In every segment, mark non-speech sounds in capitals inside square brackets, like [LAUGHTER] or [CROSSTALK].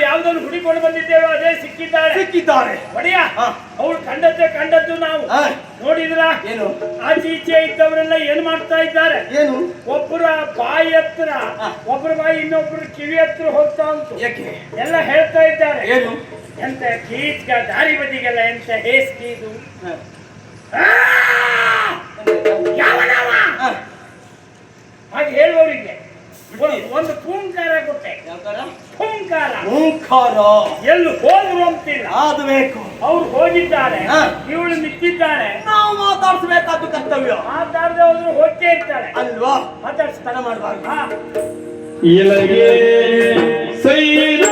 ಯಾವುದನ್ನು ಹುಡುಕೊಂಡು ಬಂದಿದ್ದೇವೋ ಅದೇ ಸಿಕ್ಕಿದ್ದಾರೆ. ಸಿಕ್ಕಿದ್ದಾರೆ. ಒಡೆಯ ಅವ್ರು ಅವಳು ಕಂಡದ್ದೇ ಕಂಡದ್ದು ನಾವು. ನೋಡಿದ್ರಾ? ಏನು? ಆಚೆ ಈಚೆ ಇದ್ದವರೆಲ್ಲ ಏನ್ ಮಾಡ್ತಾ ಇದ್ದಾರೆ? ಏನು? ಒಬ್ಬರ ಬಾಯಿ ಹತ್ರ. ಒಬ್ಬರ ಬಾಯಿ ಇನ್ನೊಬ್ರು ಕಿವಿ ಹತ್ರ ಹೋಗ್ತಾ ಉಂಟು. ಎಲ್ಲ ಹೇಳ್ತಾ ಇದ್ದಾರೆ. ಏನು? ಎಂತ ಕೀಚ್ಕ ದಾರಿ ಬದಿಗೆಲ್ಲ ಎಂತ ಹೇಸ್ಕಿ ಇದು ಯಾವ ಯಾವನವ? ಹ. ಹಾಗೆ ಹೇಳುವವರಿಗೆ ಒಂದು- ಒಂದು ಪೂಂಕಾರ ಕೊಟ್ಟೆ ಯಾವ ತರ? ಓಂಕಾರ ಎಲ್ಲಿ ಹೋದ್ರು ಅಂತಿಲ್ಲ ಅದು ಬೇಕು. ಅವ್ರು ಹೋಗಿದ್ದಾರೆ. ಹಾ. ಇವಳು ನಿಂತಿದ್ದಾಳೆ ನಾವು ಮಾತಾಡಿಸಬೇಕಾದ್ದು ಕರ್ತವ್ಯ. ಮಾತಾಡದೆ ಹೋದ್ರು ಹೋಗ್ತೇ ಇರ್ತಾಳೆ ಅಲ್ವಾ? ಮಾತಾಡ್ಸ್ತಾನೆ ತಡ ಮಾಡಬಾರ್ದು. ಇಲಗೆ ಸೈರ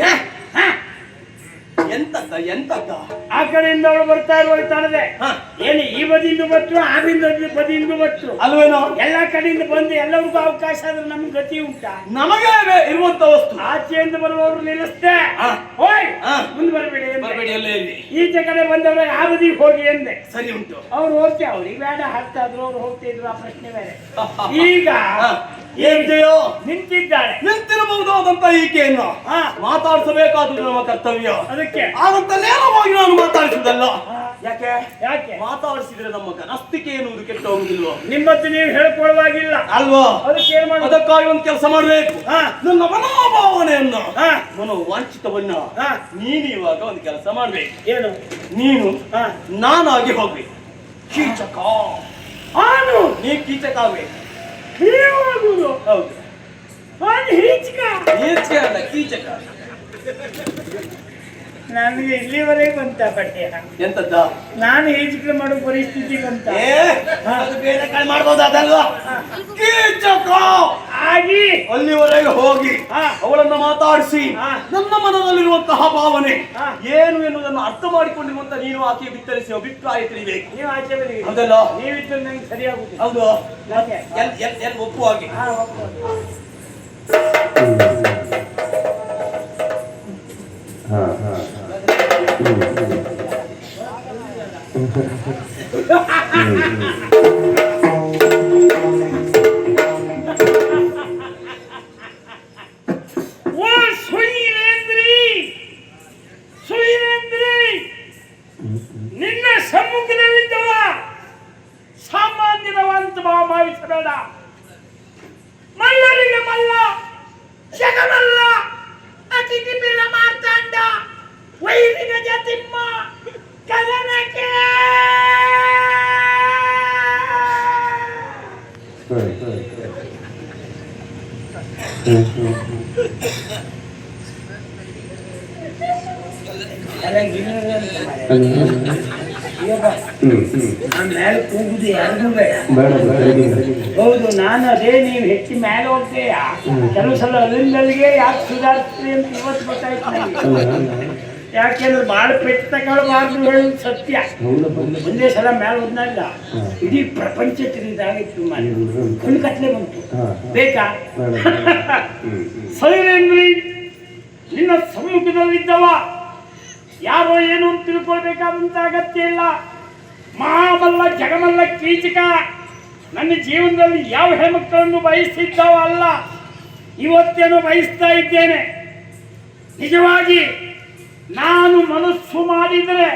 ಏ? ಎಂತದ್ದ ಎಂತದ್ದ ಆ ಕಡೆಯಿಂದ ಅವಳು ಬರ್ತಾ ಇರುವಾಗ ತಡದೆ ಹಾ. ಏನು ಈ ಬದಿಯಿಂದ ಬತ್ತು ಆ ಬಿಂದು ಬದಿಯಿಂದ ಬತ್ತು ಅಲ್ವೇನೋ? ಎಲ್ಲ ಕಡೆಯಿಂದ ಬಂದು ಎಲ್ಲರಿಗೂ ಅವಕಾಶ ಆದ್ರೆ ನಮ್ಗೆ ಗತಿ ಉಂಟಾ? ನಮಗೆ ಇರುವಂತ ವಸ್ತು. ಆಚೆಯಿಂದ ಬರುವವರು ನಿಲ್ಲಿಸ್ತೆ ಹಾ. ಹೋಯ್. ಮುಂದೆ ಬರಬೇಡಿ ಬರಬೇಡಿ ಅಲ್ಲೇ ಇರಿ. ಈಚೆ ಕಡೆ ಬಂದವರು ಆ ಬದಿಗೆ ಹೋಗಿ ಎಂದೆ. ಸರಿ ಉಂಟು. ಅವ್ರು ಹೋಗ್ತೇ ಅವ್ರಿಗೆ ಬೇಡ ಹಾಕ್ತಾ ಇದ್ರು ಅವ್ರು ಹೋಗ್ತಿದ್ರು ಆ ಪ್ರಶ್ನೆ ಬೇರೆ. ಈಗ ಹಾ. ಏನ್ತೆಯೋ ನಿಂತಿದ್ದಾಳೆ. ನಿಂತಿರಬಹುದಾದಂತ ಈಕೆಯನ್ನು ಹಾ. ಮಾತಾಡಿಸಬೇಕಾದುದು ನಮ್ಮ ಕರ್ತವ್ಯ. ಅದಕ್ಕೆ. ನೇರವಾಗಿ ನಾನು ಮಾತಾಡಿಸಿದಲ್ಲ ಯಾಕೆ? ಯಾಕೆ? ಮಾತಾಡಿಸಿದ್ರೆ ನಮ್ಮ ಗನಸ್ತಿಕೆ ಎನ್ನುವುದು ಕೆಟ್ಟ ಹೋಗುದಿಲ್ವ ನಿಮ್ಮತ್ತು ನೀವು ಹೇಳ್ಕೊಳ್ಳುವಾಗಿಲ್ಲ. ಅಲ್ವಾ? ಅದಕ್ಕೆ ಅದಕ್ಕಾಗಿ ಒಂದು ಕೆಲಸ ಮಾಡಬೇಕು. ನನ್ನ ಮನೋಭಾವನೆಯನ್ನು. ಮನೋ ವಾಂಛಿತವನ್ನ ಹಾ. ನೀನು ಇವಾಗ ಒಂದು ಕೆಲಸ ಮಾಡ್ಬೇಕು. ಏನು? ನೀನು ಹಾ. ನಾನಾಗಿ ಹೋಗ್ಬೇಕು. ಕೀಚಕ. ಆನು ನೀ ಕೀಚಕ ಆಗ್ಬೇಕು. ಹೀವಾಗುದು ಹೌದು. ಹೀಚಕ ಕೀಚಕ ಅಲ್ಲ ಕೀಚಕ. ನನಗೆ ಇಲ್ಲಿವರೆಗೆ ಬಂತ ಪಠ್ಯ. ಎಂತದ್ದ? ನಾನು ಈಜಿಕೆ ಮಾಡೋ ಪರಿಸ್ಥಿತಿ ಏ ಅದು ಬೇರೆ ಕಡೆ ಮಾಡ್ಬೋದು ಅದಲ್ವಾ? ಕೀಚಕ! ಆಗಿ ಅಲ್ಲಿವರೆಗೆ ಹೋಗಿ ಆ ಅವಳನ್ನ ಮಾತಾಡಿಸಿ ಹಾ. ನನ್ನ ಮನದಲ್ಲಿರುವಂತಹ ಭಾವನೆ ಹಾ. ಏನು ಎನ್ನುವುದನ್ನು ಅರ್ಥ ಮಾಡಿಕೊಂಡಿರುವಂತ ನೀನು ಆಕೆ ಬಿತ್ತರಿಸಿ ಅಭಿಪ್ರಾಯ ತಿಳಿಬೇಕು. ನೀವು ಆಚೆ ಅದಲ್ಲ ನೀವು ನೀವಿದ್ದು ನಂಗೆ ಸರಿಯಾಗುದು ಹೌದು. ಯಾಕೆ? ಎಲ್ ಎಲ್ ಎಲ್ ಒಪ್ಪುವಾಗೆ ಹಾ ಒಪ್ಕೊಂಡು. [LAUGHS] ಮೇಲೆ ಕೂಗುದು ಯಾರಿಗೂ ಬೇಡ ಹೌದು, ನಾನು ಅದೇ ನೀವು ಹೆಚ್ಚಿ ಮೇಲೆ ಹೋಗ್ತೀಯಾ? ಕೆಲವು ಸಲ ಅಲ್ಲಿಂದಲ್ಲಿಗೆ ಯಾಕೆ ಸುಧಾರಿಸ್ತೀರಿ ಅಂತ ಇವತ್ತು ಗೊತ್ತಾಯ್ತು ಯಾಕೆಂದ್ರೆ ಭಾಳ ಪೆಟ್ಟು ಮಾತುಗಳು ಸತ್ಯ. ಒಂದೇ ಸಲ ಮೇಲೆ ಹೋದ್ನಲ್ಲ ಇಡೀ ಪ್ರಪಂಚ ತಿಳಿದಾಗಿತ್ತು ಮನೆ ಕಣ್ಣು ಕತ್ಲೆ ಬಂತು. ಬೇಕಾ? ಸೈರೇಂದ್ರಿ ನಿನ್ನ ಸಮ್ಮುಖದಲ್ಲಿದ್ದವ. ಯಾರೋ ಏನು ಅಂತ ತಿಳ್ಕೊಳ್ಬೇಕಾದಂತ ಅಗತ್ಯ ಇಲ್ಲ. ಮಾಮಲ್ಲ ಜಗಮಲ್ಲ ಕೀಚಕ. ನನ್ನ ಜೀವನದಲ್ಲಿ ಯಾವ ಹೆಣ್ಮಕ್ಕಳನ್ನು ಬಯಸ್ತಿದ್ದವ ಅಲ್ಲ ಇವತ್ತೇನು ಬಯಸ್ತಾ ಇದ್ದೇನೆ. ನಿಜವಾಗಿ ನಾನು ಮನಸ್ಸು ಮಾಡಿದರೆ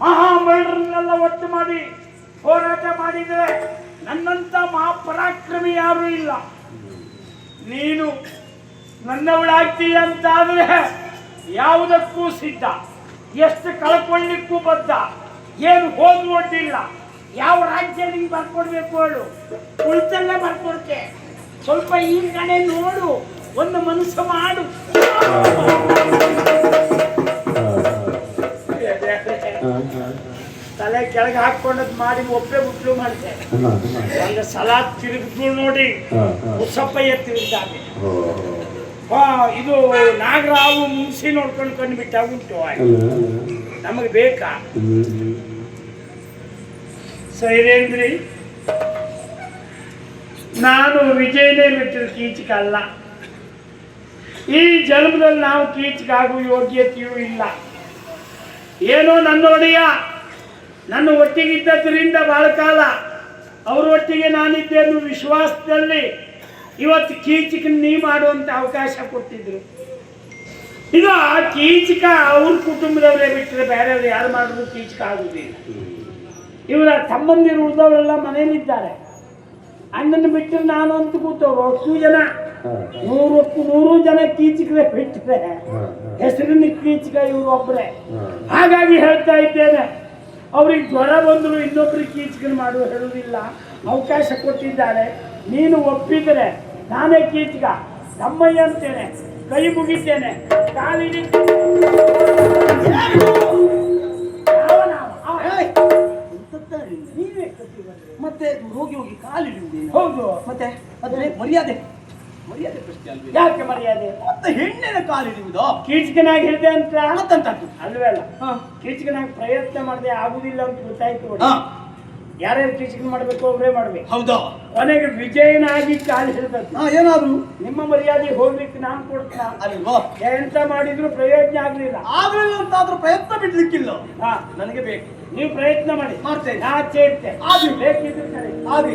ಮಹಾಬಲರನ್ನೆಲ್ಲ ಒಟ್ಟು ಮಾಡಿ ಹೋರಾಟ ಮಾಡಿದರೆ ನನ್ನಂಥ ಮಹಾಪರಾಕ್ರಮಿ ಯಾರೂ ಇಲ್ಲ. ನೀನು ನನ್ನವಳಾಗ್ತೀಯ ಅಂತಾದರೆ ಯಾವುದಕ್ಕೂ ಸಿದ್ಧ. ಎಷ್ಟು ಕಳ್ಕೊಳ್ಳಿಕ್ಕೂ ಬದ್ಧ. ಏನು ಹೋದ್ ಒಡ್ಡಿಲ್ಲ. ಯಾವ ರಾಜ್ಯ ನಿಂಗೆ ಬರ್ಕೊಡ್ಬೇಕು ಹೇಳು. ಉಳಿತಲ್ಲೇ ಬರ್ಕೊಡ್ತೆ. ಸ್ವಲ್ಪ ಈ ಕಡೆ ನೋಡು. ಒಂದು ಮನಸ್ಸು ಮಾಡು. ತಲೆ ಕೆಳಗೆ ಹಾಕೊಂಡದ್ ಮಾಡಿ ಒಪ್ಪೆ ಮುಟ್ಲು ಮಾಡಿದೆ. ಒಂದು ಸಲ ತಿರುಗಿದ್ರು ನೋಡಿ ಉಸಪ್ಪಯ್ಯ ತಿರುಗಿದ್ದಾನೆ ಇದು ನಾಗರಾವು ಮುನ್ಸಿ ನೋಡ್ಕೊಂಡು ಕಂಡುಬಿಟ್ಟ ಉಂಟು ನಮಗೆ ಬೇಕಾ? ಸೈರೇಂದ್ರಿ ನಾನು ವಿಜಯನೇ ಮೆಟ್ಟಿದ ಕೀಚಕಲ್ಲ ಈ ಜನ್ಮದಲ್ಲಿ ನಾವು ಕೀಚಕಾಗುವ ಯೋಗ್ಯತೆಯೂ ಇಲ್ಲ. ಏನೋ ನನ್ನೊಡೆಯ ನನ್ನ ಒಟ್ಟಿಗಿದ್ದರಿಂದ ಬಹಳ ಕಾಲ ಅವ್ರ ಒಟ್ಟಿಗೆ ನಾನಿದ್ದೆ ಅನ್ನೋ ವಿಶ್ವಾಸದಲ್ಲಿ ಇವತ್ತು ಕೀಚಕ ನೀ ಮಾಡುವಂಥ ಅವಕಾಶ ಕೊಟ್ಟಿದ್ರು. ಇದು ಆ ಕೀಚಕ ಅವ್ರ ಕುಟುಂಬದವರೇ ಬಿಟ್ಟರೆ ಬೇರೆಯವ್ರು ಯಾರು ಮಾಡಿದ್ರು ಕೀಚಕ ಆಗುವುದಿಲ್ಲ ಇವರ ತಮ್ಮಂದಿರು ಉಳಿದವರೆಲ್ಲ ಮನೆಯಲ್ಲಿದ್ದಾರೆ. ಅಣ್ಣನ ಬಿಟ್ಟರೆ ನಾನು ಅಂತ ಕೂತವ್ರು ಅಷ್ಟು ಜನ. ನೂರಕ್ಕೂ ನೂರು ಜನ ಕೀಚಕರೇ ಬಿಟ್ಟರೆ ಹೆಸರಿನ ಕೀಚಕ ಇವರು ಒಬ್ಬರೇ ಹಾಗಾಗಿ ಹೇಳ್ತಾ ಇದ್ದೇನೆ ಅವ್ರಿಗೆ ಜ್ವರ ಬಂದರೂ ಇನ್ನೊಬ್ರಿಗೆ ಕೀಚಕನ ಮಾಡುವ ಹೇಳುವುದಿಲ್ಲ. ಅವಕಾಶ ಕೊಟ್ಟಿದ್ದಾರೆ. ನೀನು ಒಪ್ಪಿದರೆ ನಾನೇ ಕೀಚಕ ತಮ್ಮಯ್ಯ ಅಂತೇನೆ. ಕೈ ಮುಗಿತೇನೆ. ಕಾಲಿಡಿ. ನಾವು? ಮತ್ತೆ ಹೋಗಿ ಹೋಗಿ ಕಾಲಿಡಿ. ಹೌದು. ಮತ್ತೆ ಅದ್ರೆ ಮರ್ಯಾದೆ. ಮರ್ಯಾದೆ ಪ್ರಶ್ನೆ ಅಲ್ವೇ? ಯಾಕೆ ಮರ್ಯಾದೆ? ಮತ್ತೆ ಹೆಣ್ಣಿನ ಕಾಲಿಡುವುದಾ ಕೀಚಕನಾಗಿ ಹಿಡಿದೆ ಅಂತ? ಮತ್ತಂತದ್ದು? ಅಲ್ವೇ ಅಲ್ಲ. ಕೀಚಕನಾಗಿ ಪ್ರಯತ್ನ ಮಾಡದೆ ಆಗುದಿಲ್ಲ ಅಂತ ಗೊತ್ತಾಯ್ತು ಯಾರ್ಯಾರು ಕೀಚಕನ ಮಾಡ್ಬೇಕು ಒಬ್ಬರೇ ಮಾಡ್ಬೇಕು. ಹೌದಾ? ಕೊನೆಗೆ ವಿಜಯನಾಗಿ ಕಾಲು ಹಿಡಿದದ್ದು. ಏನಾದ್ರು? ನಿಮ್ಮ ಮರ್ಯಾದೆ ಹೋಗ್ಲಿಕ್ಕೆ ನಾನು ಕೊಡ್ತೇನೆ. ಅಲ್ವಾ? ಎಂತ ಮಾಡಿದ್ರು ಪ್ರಯೋಜನ ಆಗ್ಲಿಲ್ಲ. ಆಗ್ಲಿಲ್ಲ ಅಂತಾದ್ರೂ ಪ್ರಯತ್ನ ಬಿಡ್ಲಿಕ್ಕಿಲ್ಲ. ಹಾ. ನನಗೆ ಬೇಕು. ನೀವು ಪ್ರಯತ್ನ ಮಾಡಿ. ಮಾಡ್ತೇನೆ. ನಾ ಚೇರ್ತೇನೆ ಆದ್ರೆ ಬೇಕಿದ್ರೆ ಆದ್ರೆ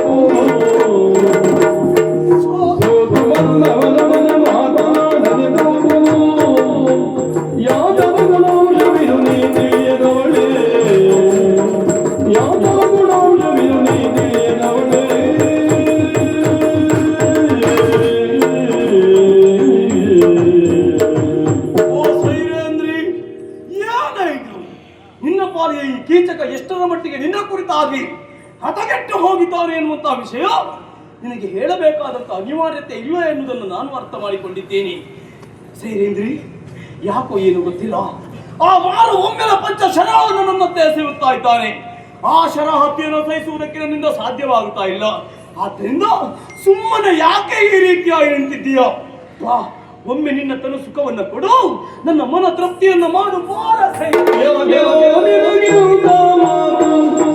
ನಿನ್ನ ಹಟಗೆಟ್ಟು ಹೋಗಿದ್ದಾರೆ ಎನ್ನುವಂಥ ವಿಷಯ ನಿನಗೆ ಹೇಳಬೇಕಾದಂಥ ಅನಿವಾರ್ಯತೆ ಇಲ್ಲ ಎನ್ನುವುದನ್ನು ನಾನು ಅರ್ಥ ಮಾಡಿಕೊಂಡಿದ್ದೇನೆ ಸೇರೇಂದ್ರಿ ಯಾಕೋ ಏನು ಗೊತ್ತಿಲ್ಲ ಆ ವಾರ ಒಮ್ಮೆಲ ಪಂಚ ಶರವನ್ನು ನನ್ನತ್ತೆ ಎಸೆಯುತ್ತಾ ಇದ್ದಾನೆ ಆ ಶರ ಸಹಿಸುವುದಕ್ಕೆ ನನ್ನಿಂದ ಸಾಧ್ಯವಾಗುತ್ತಾ ಇಲ್ಲ ಆದ್ದರಿಂದ ಸುಮ್ಮನೆ ಯಾಕೆ ಈ ರೀತಿಯಾಗಿ ನಿಂತಿದ್ದೀಯ ಬಾ ಒಮ್ಮೆ ನಿನ್ನ ತನ್ನ ಸುಖವನ್ನು ಕೊಡು ನನ್ನ ಮನ ತೃಪ್ತಿಯನ್ನು ಮಾಡು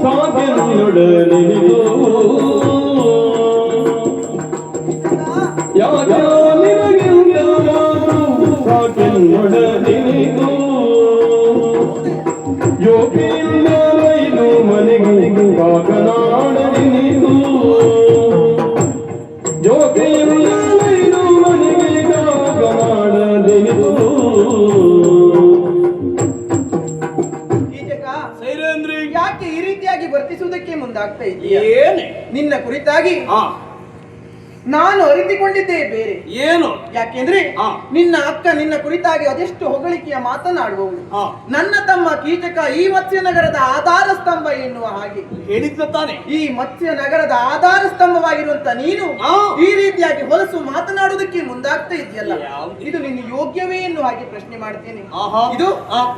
ಬಾರ ಸೈರೇಂದ್ರಿ. ಯೋಗಿಯಿಂದಲೈದು ಮನೆಗೆ ಕಾಕನಾಡನಿಗೂ ಯೋಗಿಯಿಂದಲೈದು ಮನೆಗೆ ಕಾಕನಾಡನಿಗೂ ರೀತಿಯಾಗಿ ವರ್ತಿಸುವುದಕ್ಕೆ ಮುಂದಾಗ್ತಾ ಇದೆಯಾ. ಏನೇ? ನಿನ್ನ ಕುರಿತಾಗಿ ನಾನು ಅರಿತುಕೊಂಡಿದ್ದೇ ಬೇರೆ. ಏನು? ಯಾಕೆಂದ್ರೆ. ನಿನ್ನ ಅಕ್ಕ ನಿನ್ನ ಕುರಿತಾಗಿ ಅದೆಷ್ಟು ಹೊಗಳಿಕೆಯ ಮಾತನಾಡುವವಳು. ನನ್ನ ತಮ್ಮ ಕೀಚಕ ಈ ಮತ್ಸ್ಯ ನಗರದ ಆಧಾರ ಸ್ತಂಭ ಎನ್ನುವ ಹಾಗೆ. ಹೇಳಿದ್ದ ತಾನೆ. ಈ ಮತ್ಸ್ಯ ನಗರದ ಆಧಾರ ಸ್ತಂಭವಾಗಿರುವಂತ ನೀನು ಈ ರೀತಿಯಾಗಿ ಹೊಲಸು ಮಾತನಾಡುವುದಕ್ಕೆ ಮುಂದಾಗ್ತಾ ಇದೆಯಲ್ಲ ಇದು ನಿನ್ನ ಯೋಗ್ಯವೇ ಎನ್ನುವ ಹಾಗೆ ಪ್ರಶ್ನೆ ಮಾಡ್ತೇನೆ. ಇದು.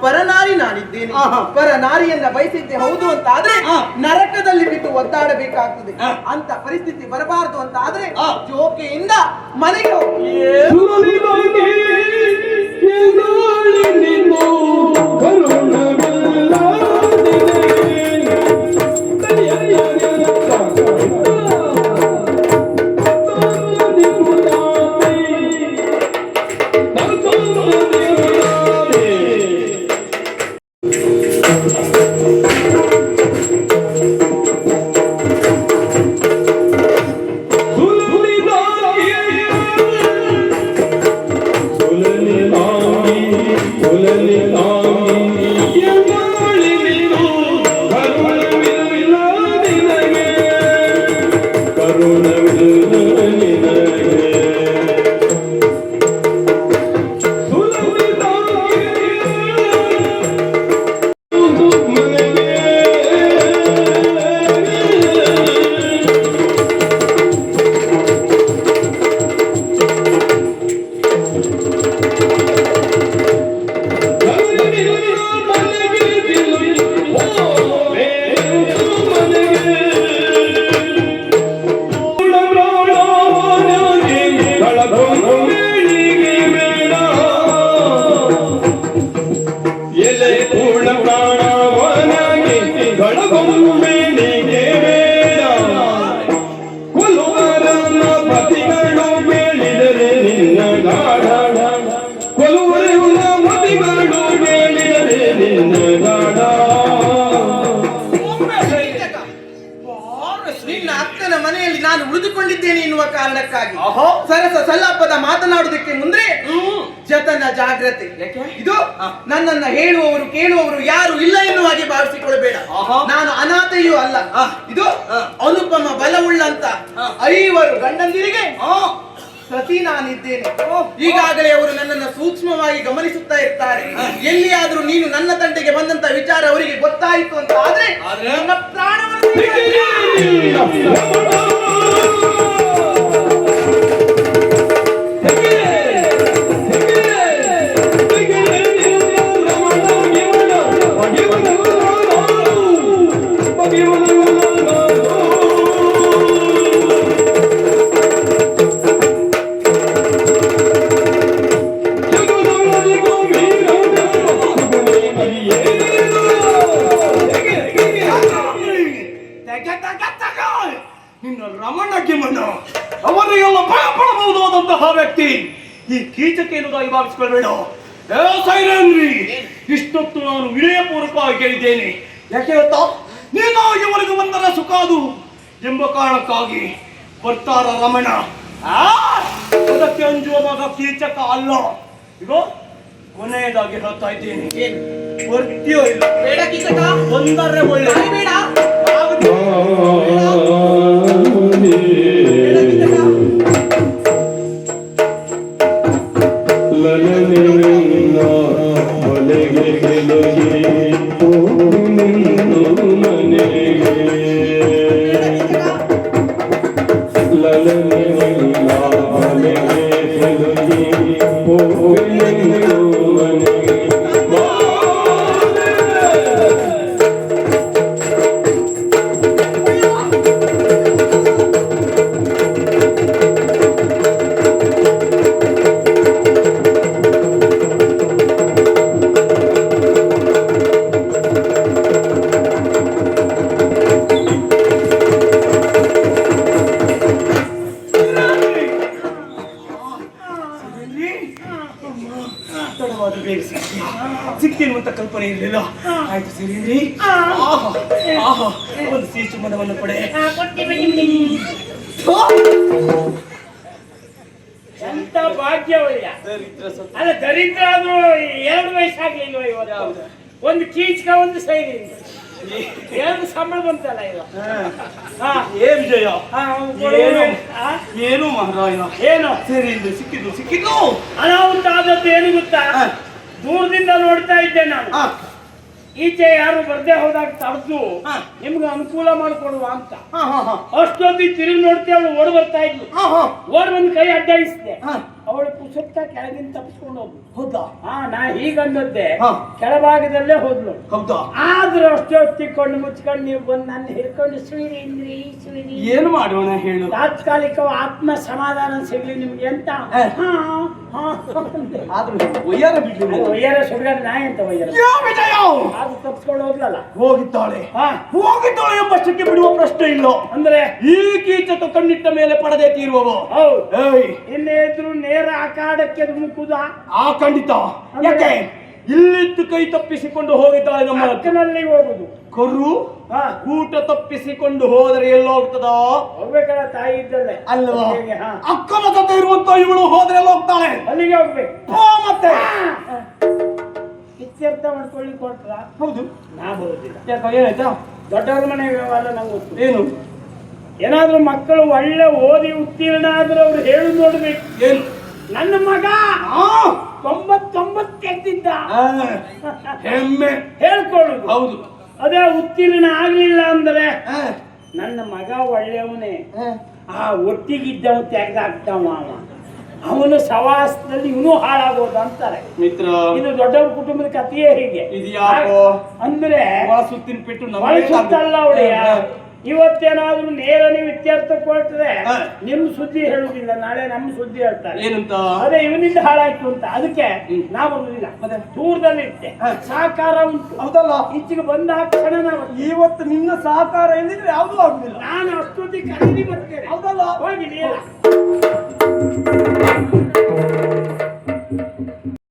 ಪರನಾರಿ ನಾನಿದ್ದೇನೆ. ಪರನಾರಿಯನ್ನ ಬಯಸಿದ್ದೆ ಹೌದು ಅಂತ ಆದ್ರೆ ನರಕದಲ್ಲಿ ಬಿದ್ದು ಒದ್ದಾಡಬೇಕಾಗ್ತದೆ. ಅಂತ ಪರಿಸ್ಥಿತಿ ಬರಬಾರದು ಅಂತ ಆದ್ರೆ. ಜೋಕೆಯಿಂದ ಮನೆಗೆ ಹೋಗಿ ಎಲೆ ಜಾಗ್ರತೆ ಇದು ನನ್ನನ್ನ ಹೇಳುವವರು ಕೇಳುವವರು ಯಾರು ಇಲ್ಲ ಎನ್ನುವ ಹಾಗೆ ಭಾವಿಸಿಕೊಳ್ಳಬೇಡ. ನಾನು ಅನಾಥೆಯೂ ಅಲ್ಲ. ಇದು. ಅನುಪಮ ಬಲವುಳ್ಳಂತ ಐವರು ಗಂಡಂದಿರಿಗೆ ಪ್ರತಿ ಸತಿ ನಾನಿದ್ದೇನೆ ಈಗಾಗಲೇ ಅವರು ನನ್ನನ್ನು ಸೂಕ್ಷ್ಮವಾಗಿ ಗಮನಿಸುತ್ತಾ ಇರ್ತಾರೆ. ಎಲ್ಲಿಯಾದ್ರೂ ನೀನು ನನ್ನ ತಂಟೆಗೆ ಬಂದಂತ ವಿಚಾರ ಅವರಿಗೆ ಗೊತ್ತಾಯಿತು ಅಂತ ಆದ್ರೆ ಆದ್ರೆ? ನನ್ನ ಪ್ರಾಣವನ್ನು ಎನ್ನುವುದಾಗಿ ಸೈರನ್ರಿ. ಇಷ್ಟೊತ್ತು ನಾನು ವಿನಯಪೂರ್ವಕವಾಗಿ ಕೇಳಿದ್ದೇನೆ ಯಾಕೆ ಗೊತ್ತಾ? ನೀನು ಇವರಿಗೆ ಒಂದರ ಸುಖ ಅದು ಎಂಬ ಕಾರಣಕ್ಕಾಗಿ ಬರ್ತಾರ ರಮಣ. ಆ? ಅದಕ್ಕೆ ಅಂಜುವ ಮಗ ಕೀಚಕ ಅಲ್ಲ. ಇದು ಕೊನೆಯದಾಗಿ ಹೇಳ್ತಾ ಇದ್ದೇನೆ? ಬರ್ತೀಯೋ ಇಲ್ಲ. ಬೇಡ ಕೀಚಕ. ಒಂದರ ಒಳ್ಳೆ. ಬೇಡ. ಅಂತ ಕಲ್ಪನೆ ಇರಲಿಲ್ಲ. ಆಯ್ತು ಸರಿ ಆಹಾ ಆಹಾ ಒಂದು ಸೀಚು ಮನವನ್ನು ಪಡೆ ಎಂತ ಭಾಗ್ಯವಯ್ಯ ಅಲ್ಲ ದರಿದ್ರ ಅದು ಎರಡು ವಯಸ್ಸಾಗ್ಲಿಲ್ವ ಇವತ್ತು? ಒಂದು ಕೀಚ್ಕ ಒಂದು ಸೈರಿ ಎರಡು ಸಂಬಳ ಬಂತಲ್ಲ ಇಲ್ಲ ಹಾ. ಏನ್ ಜಯ? ಹಾ, ಅವ್ನು ಏನು? ಮಹಾರಾಯ? ಏನು? ಸರಿ ಸಿಕ್ಕಿದ್ದು ಸಿಕ್ಕಿದ್ದು. ಅನಾಹುತ ಆದದ್ದು ಏನು ಗೊತ್ತಾ. ದೂರದಿಂದ ನೋಡ್ತಾ ಇದ್ದೆ ನಾನು. ಈಚೆ ಯಾರು ಬರ್ದೇ ಹೋದಾಗ ತಡೆದು. ನಿಮ್ಗೆ ಅನುಕೂಲ ಮಾಡಿಕೊಡುವ ಅಂತ. ಅಷ್ಟೊಂದು ತಿರುಗಿ ನೋಡ್ತೆ ಅವಳು ಓಡ್ ಬರ್ತಾ ಇದ್ಲು. ಓಡ್ ಒಂದು ಕೈ ಅಡ್ಡಾಯಿಸಿದೆ. ಅವಳು ಪುಸ್ತಕ ಕೆಳಗಿಂದ ತಪ್ಪಿಸ್ಕೊಂಡು ಹೋದ್ಲು. ಹೌದಾ? ಹಾ ನಾ ಹೀಗಂದದ್ದೆ. ಕೆಳಭಾಗದಲ್ಲೇ ಹೋದ್ಲು. ಹೌದಾ? ಆದ್ರೂ ಅಷ್ಟೊತ್ತಿಕೊಂಡು ಮುಚ್ಕೊಂಡು ನೀವು ಬಂದು ನನ್ನ ಹಿಡ್ಕೊಂಡು ಸುಯಿರಿ ಸುಯಿರಿ ಏನು ಮಾಡೋಣ ಹೇಳು. ತಾತ್ಕಾಲಿಕ ಆತ್ಮ ಸಮಾಧಾನ ಸಿಗ್ಲಿ ನಿಮ್ಗೆ ಅಂತ. ಹಾ. [LAUGHS] ಆದ್ರೂ ಒಯ್ಯಾರ ಬಿಡ್ಲಿ ಒಯ್ಯಾರ ಸುಡ್ಗಾರ ನಾಯಿ ಅಂತ ಒಯ್ಯಾರ ಯಾ ವಿಜಯ ಅದು ತಪ್ಪಿಸ್ಕೊಂಡು ಹೋಗ್ಲಲ್ಲ? ಹೋಗಿದ್ದಾಳೆ. ಹೋಗಿದ್ದಾಳೆ ಎಂಬಷ್ಟಕ್ಕೆ ಬಿಡುವ ಪ್ರಶ್ನೆ ಇಲ್ಲ. ಅಂದ್ರೆ? ಈ ಕೀಚಕ ಕಣ್ಣಿಟ್ಟ ಮೇಲೆ ಪಡದೆ ತೀರುವವು? ಆ ಇದ್ರು ನೇರ ಆಕಾಡಕ್ಕೆ ಧುಮುಕುದ ಆ ಖಂಡಿತ. ಯಾಕೆ? ಇಲ್ಲಿದ್ದು ಕೈ ತಪ್ಪಿಸಿಕೊಂಡು ಹೋಗಿದ್ದಾಳೆ ನಮ್ಮ ಅಕ್ಕನಲ್ಲಿ ಹೋಗುದು. ಕರು? ಊಟ ತಪ್ಪಿಸಿಕೊಂಡು ಹೋದರೆ ಎಲ್ಲೋಗ್ತದೋ? ಹೋಗ್ಬೇಕಲ್ಲ ತಾಯಿ ಇದ್ದಲ್ಲೇ ಅಲ್ವಾ. ಅಕ್ಕನ ಜೊತೆ ಇರುವಂತ ಇವಳು ಹೋದ್ರೆ ಎಲ್ಲ ಹೋಗ್ತಾಳೆ ಅಲ್ಲಿಗೆ ಹೋಗ್ಬೇಕು. ಮತ್ತೆ. ಇತ್ಯರ್ಥ ಮಾಡ್ಕೊಳ್ಳಿ ಕೊಟ್ರ? ಹೌದು. ನಾ ಬರುದಿಲ್ಲ. ಯಾಕೋ ಏನಾಯ್ತಾ? ದೊಡ್ಡವ್ರ ಮನೆ ವ್ಯವಹಾರ ನಂಗೆ ಗೊತ್ತು. ಏನು? ಏನಾದ್ರೂ ಮಕ್ಕಳು ಒಳ್ಳೆ ಓದಿ ಉತ್ತೀರ್ಣ ಆದ್ರೆ ಅವ್ರು ಹೇಳಿ ನೋಡ್ಬೇಕು. ಏನು? ನನ್ನ ಮಗ ತೊಂಬತ್ತೊಂಬತ್ತು ತೆಗ್ದಿದ್ದ ಹೆಮ್ಮೆ. ಹೇಳ್ಕೊಳ್ಳುದು. ಹೌದು. ಅದೇ ಉತ್ತೀರ್ಣ ಆಗ್ಲಿಲ್ಲ ಅಂದ್ರೆ ನನ್ನ ಮಗ ಒಳ್ಳೆಯವನೇ. ಆ, ಒಟ್ಟಿಗಿದ್ದವ ತೆಗ್ದಾಕ್ತಾವ ಅವ. ಅವನು ಸವಾಸದಲ್ಲಿ ಇವನು ಹಾಳಾಗೋದು ಅಂತಾರೆ. ಮಿತ್ರ ಇದು ದೊಡ್ಡವ್ರ ಕುಟುಂಬದ ಕಥೆಯೇ ಹೀಗೆ. ಅಂದ್ರೆ ಸುತ್ತಿನ ಪೆಟ್ಟು ನಮಗೆ ಸುತ್ತಲ್ಲ ಹಾ, ಇವತ್ತೇನಾದ್ರೂ ನೇರ ನೀವು ಇತ್ಯರ್ಥ ನಿಮ್ಮ ನಿಮ್ ಸುದ್ದಿ ಹೇಳುದಿಲ್ಲ ನಾಳೆ ನಮ್ಮ ಸುದ್ದಿ ಹೇಳ್ತಾರೆ. ಏನಂತ? ಅದೇ ಇವನಿಂದ ಹಾಳಾಯ್ತು ಅಂತ. ಅದಕ್ಕೆ ನಾವು? ದೂರದಲ್ಲಿ ಇಟ್ಟೆ. ಸಹಕಾರ ಉಂಟು. ಹೌದಲ್ಲ? ಈಚೆಗೆ ಬಂದ ಕ್ಷಣ ನಾವು ಇವತ್ತು ನಿನ್ನ ಸಹಕಾರ ಇಲ್ಲದಿದ್ರೆ ಯಾವುದೂ ಆಗುದಿಲ್ಲ. ನಾನು ಅಷ್ಟೊತ್ತಿಗೆ ಕರೀದಿ ಬರ್ತೇನೆ. ಹೌದಲ್ಲ? ಹೋಗಿ ನೀರ.